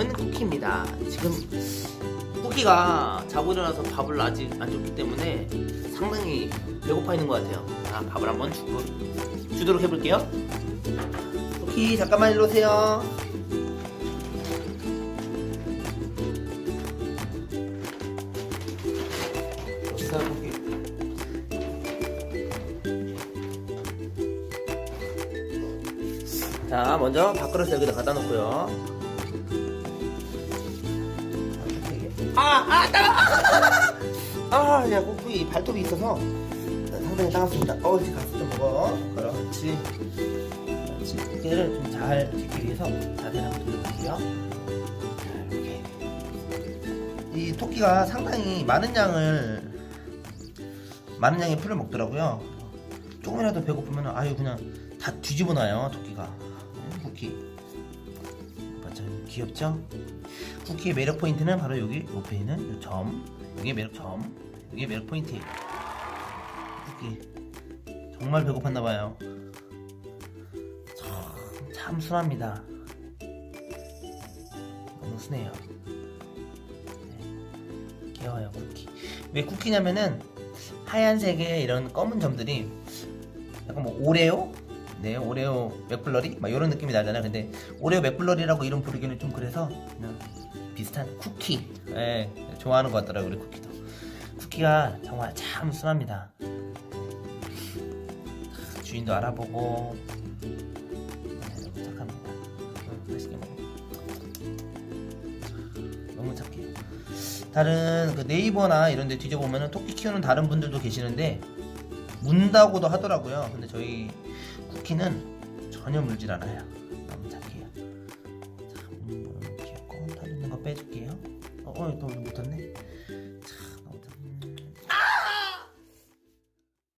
남은 쿠키입니다. 지금 쿠키가 자고 일어나서 밥을 아직 안 줬기 때문에 상당히 배고파 있는 것 같아요. 자, 밥을 한번 주고, 주도록 해볼게요. 쿠키 잠깐만 일로 오세요. 여기서 쿠키. 자, 먼저 밥그릇 여기다 갖다 놓고요. 아, 아, 따가! 아, 야, 꼬꾸이 발톱이 있어서 상당히 따갑습니다. 어, 이제 가서 좀 먹어. 그렇지. 그렇지. 고개를 좀잘 딛기 위해서 자세를 한번 돌려볼게요. 자, 이렇게. 이 토끼가 상당히 많은 양을, 많은 양의 풀을 먹더라고요. 조금이라도 배고프면 아유, 그냥 다 뒤집어 놔요, 토끼가. 응, 쿠키. 맞죠? 귀엽죠? 쿠키의 매력 포인트는 바로 여기 옆에 있는 이 점. 이게 매력 점. 이게 매력 포인트예요. 쿠키. 정말 배고팠나 봐요. 참, 참 순합니다. 너무 순해요. 네. 귀여워요, 쿠키. 왜 쿠키냐면은 하얀색의 이런 검은 점들이 약간 뭐 오레오? 네, 오레오 맥블러리? 막 이런 느낌이 나잖아요. 근데 오레오 맥블러리라고 이름 부르기는 좀 그래서 그냥 비슷한 쿠키. 예, 좋아하는 것 같더라고요, 우리 쿠키도. 쿠키가 정말 참 순합니다. 주인도 알아보고 네, 너무 착합니다. 음, 맛있게 먹어. 너무 착해요. 다른 그 네이버나 이런 데 뒤져보면은 토끼 키우는 다른 분들도 계시는데 문다고도 하더라고요. 근데 저희 쿠키는 전혀 물질 않아요. 너무 착해요. 자, 음, 귀엽고 털 있는 거 빼줄게요. 어, 어, 또 묻었네.